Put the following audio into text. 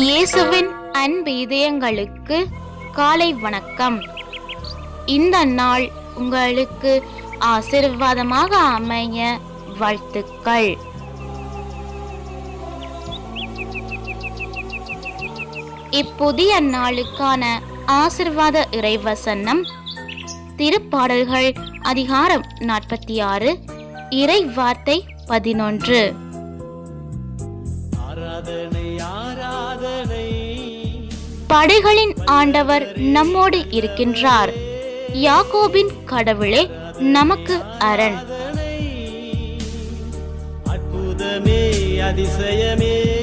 இயேசுவின் அன்பு இதயங்களுக்கு காலை வணக்கம். இந்த நாள் உங்களுக்கு ஆசீர்வாதமாக அமைய வாழ்த்துக்கள். இப்புதிய நாளுக்கான ஆசிர்வாத இறைவசனம் திருப்பாடல்கள் அதிகாரம் நாற்பத்தி ஆறு இறை வார்த்தை பதினொன்று. ஆராதனை ஆராதனை. படைகளின் ஆண்டவர் நம்மோடு இருக்கின்றார். யாக்கோபின் கடவுளே நமக்கு அரண். அற்புதமே அதிசயமே.